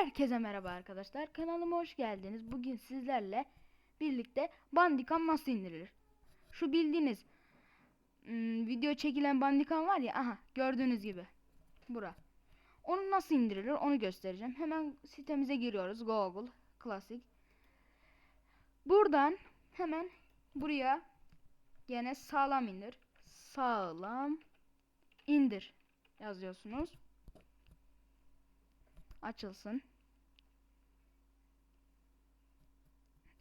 Herkese merhaba arkadaşlar. Kanalıma hoş geldiniz. Bugün sizlerle birlikte Bandicam nasıl indirilir? Şu bildiğiniz ım, video çekilen Bandicam var ya aha gördüğünüz gibi. Bura. Onu nasıl indirilir onu göstereceğim. Hemen sitemize giriyoruz. Google Classic. Buradan hemen buraya gene sağlam indir. Sağlam indir yazıyorsunuz açılsın.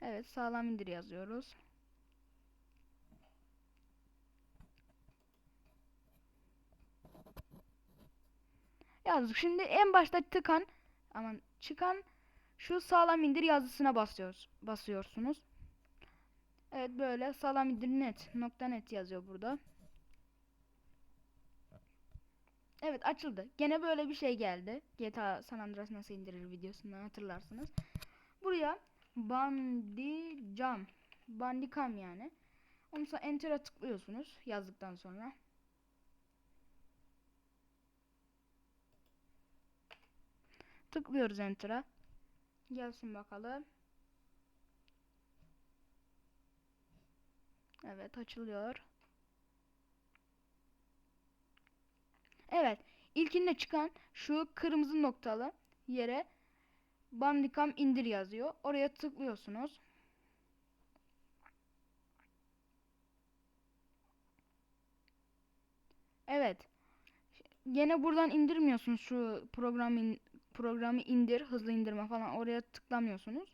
Evet sağlam indir yazıyoruz. Yazdık. Şimdi en başta tıkan aman çıkan şu sağlam indir yazısına basıyoruz. Basıyorsunuz. Evet böyle sağlam indir net nokta net yazıyor burada. Evet açıldı. Gene böyle bir şey geldi. GTA San Andreas nasıl indirilir videosundan hatırlarsınız. Buraya Bandicam. Bandicam yani. Ondan sonra Enter'a tıklıyorsunuz yazdıktan sonra. Tıklıyoruz Enter'a. Gelsin bakalım. Evet açılıyor. Evet. ilkinde çıkan şu kırmızı noktalı yere Bandicam indir yazıyor. Oraya tıklıyorsunuz. Evet. Gene buradan indirmiyorsunuz şu programı programı indir, hızlı indirme falan oraya tıklamıyorsunuz.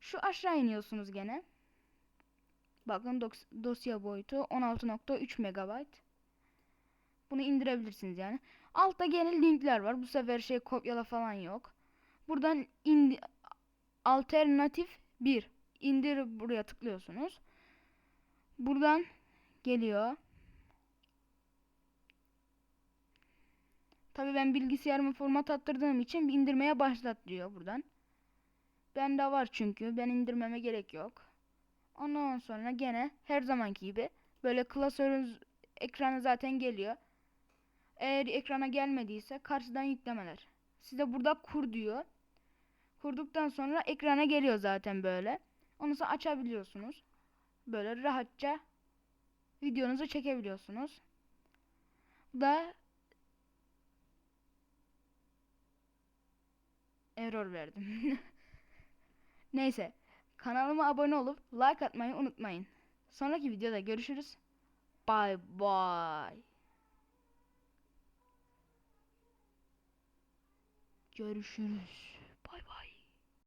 Şu aşağı iniyorsunuz gene. Bakın dos- dosya boyutu 16.3 MB. Bunu indirebilirsiniz yani. Altta gene linkler var. Bu sefer şey kopyala falan yok. Buradan indi alternatif 1 indir buraya tıklıyorsunuz. Buradan geliyor. Tabii ben bilgisayarımı format attırdığım için indirmeye başlat diyor buradan. Bende var çünkü. Ben indirmeme gerek yok. Ondan sonra gene her zamanki gibi böyle klasörün ekranı zaten geliyor. Eğer ekrana gelmediyse karşıdan yüklemeler. Size burada kur diyor. Kurduktan sonra ekrana geliyor zaten böyle. Onu sonra açabiliyorsunuz. Böyle rahatça videonuzu çekebiliyorsunuz. Bu da error verdim. Neyse. Kanalıma abone olup like atmayı unutmayın. Sonraki videoda görüşürüz. Bye bye. Görüşürüz.